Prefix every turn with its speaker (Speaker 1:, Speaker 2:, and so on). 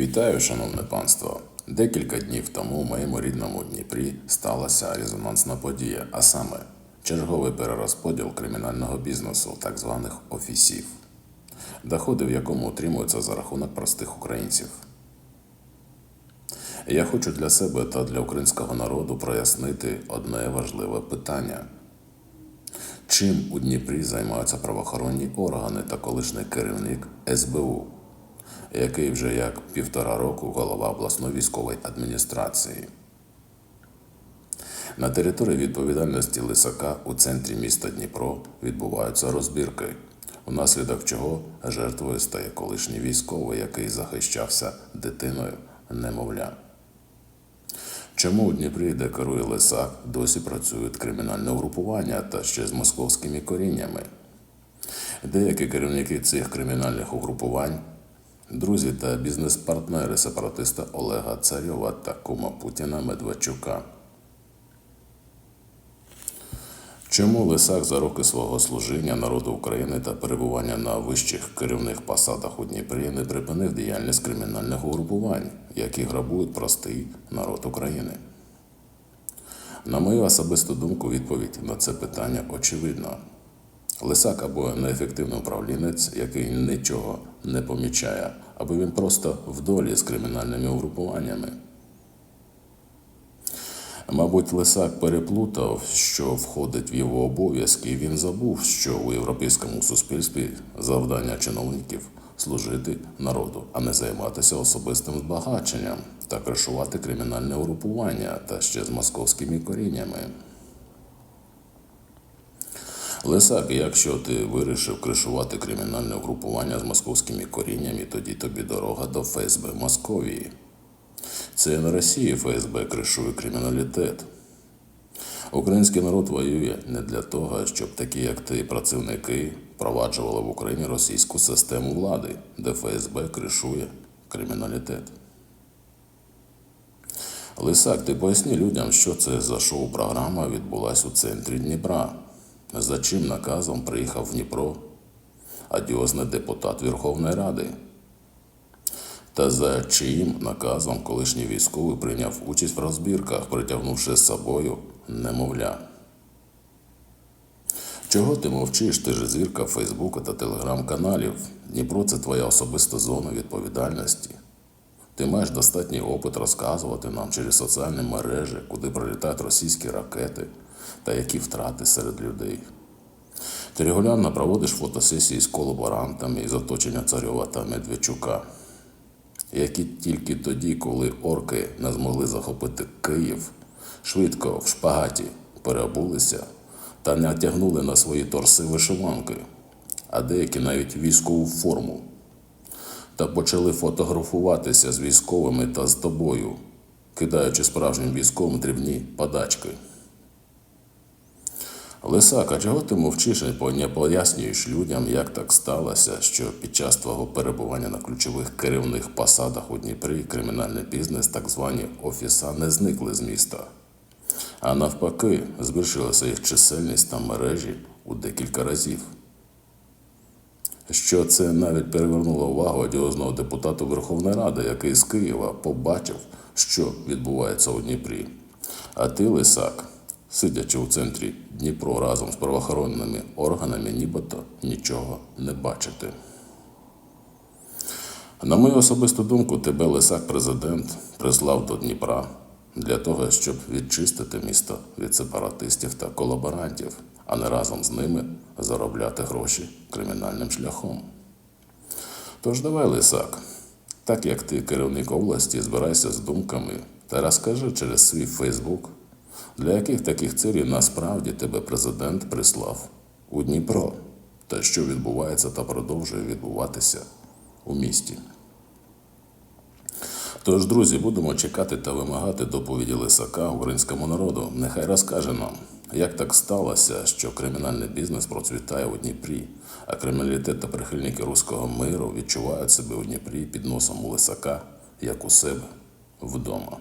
Speaker 1: Вітаю, шановне панство. Декілька днів тому у моєму рідному Дніпрі сталася резонансна подія, а саме черговий перерозподіл кримінального бізнесу, так званих офісів, доходи в якому утримуються за рахунок простих українців. Я хочу для себе та для українського народу прояснити одне важливе питання. Чим у Дніпрі займаються правоохоронні органи та колишній керівник СБУ, який вже як півтора року голова обласної військової адміністрації. На території відповідальності Лисака у центрі міста Дніпро відбуваються розбірки, внаслідок чого жертвою стає колишній військовий, який захищався дитиною немовля. Чому у Дніпрі, де керує Лисак, досі працюють кримінальне угрупування та ще з московськими коріннями? Деякі керівники цих кримінальних угрупувань друзі та бізнес-партнери сепаратиста Олега Царьова та кума Путіна Медведчука. Чому Лисак за роки свого служіння народу України та перебування на вищих керівних посадах у Дніпрі не припинив діяльність кримінальних угрупувань, які грабують простий народ України? На мою особисту думку, відповідь на це питання очевидна. Лисак або неефективний управлінець, який нічого не помічає, або він просто в долі з кримінальними угрупуваннями. Мабуть, Лисак переплутав, що входить в його обов'язки, і він забув, що у європейському суспільстві завдання чиновників служити народу, а не займатися особистим збагаченням та кришувати кримінальне угрупування та ще з московськими коріннями. Лисак, якщо ти вирішив кришувати кримінальне угрупування з московськими коріннями, тоді тобі дорога до ФСБ Московії. Це на Росії ФСБ кришує криміналітет. Український народ воює не для того, щоб такі, як ти, працівники впроваджували в Україні російську систему влади, де ФСБ кришує криміналітет. Лисак, ти поясни людям, що це за шоу-програма відбулась у центрі Дніпра. За чим наказом приїхав в Дніпро адіозний депутат Верховної Ради. Та за чиїм наказом колишній військовий прийняв участь в розбірках, притягнувши з собою немовля. Чого ти мовчиш? Ти ж зірка Фейсбука та телеграм-каналів. Дніпро це твоя особиста зона відповідальності. Ти маєш достатній опит розказувати нам через соціальні мережі, куди прилітають російські ракети та які втрати серед людей. Ти регулярно проводиш фотосесії з колаборантами із оточення Царьова та Медведчука, які тільки тоді, коли орки не змогли захопити Київ, швидко в шпагаті переобулися та не натягнули на свої торси вишиванки, а деякі навіть військову форму, та почали фотографуватися з військовими та з тобою, кидаючи справжнім військовим дрібні подачки. Лисак, а чого ти мовчиш і не пояснюєш людям, як так сталося, що під час твого перебування на ключових керівних посадах у Дніпрі кримінальний бізнес, так звані офіса, не зникли з міста, а навпаки, збільшилася їх чисельність та мережі у декілька разів. Що це навіть перевернуло увагу одіозного депутата Верховної Ради, який з Києва побачив, що відбувається у Дніпрі. А ти, Лисак, сидячи у центрі Дніпро разом з правоохоронними органами, нібито нічого не бачити. На мою особисту думку, тебе Лисак президент прислав до Дніпра для того, щоб відчистити місто від сепаратистів та колаборантів, а не разом з ними заробляти гроші кримінальним шляхом. Тож давай, Лисак, так як ти керівник області, збирайся з думками та розкажи через свій Фейсбук, для яких таких цілей насправді тебе президент прислав у Дніпро, та що відбувається та продовжує відбуватися у місті. Тож, друзі, будемо чекати та вимагати доповіді Лисака українському народу. Нехай розкаже нам, як так сталося, що кримінальний бізнес процвітає у Дніпрі, а криміналітет та прихильники руського миру відчувають себе у Дніпрі під носом у Лисака, як у себе вдома.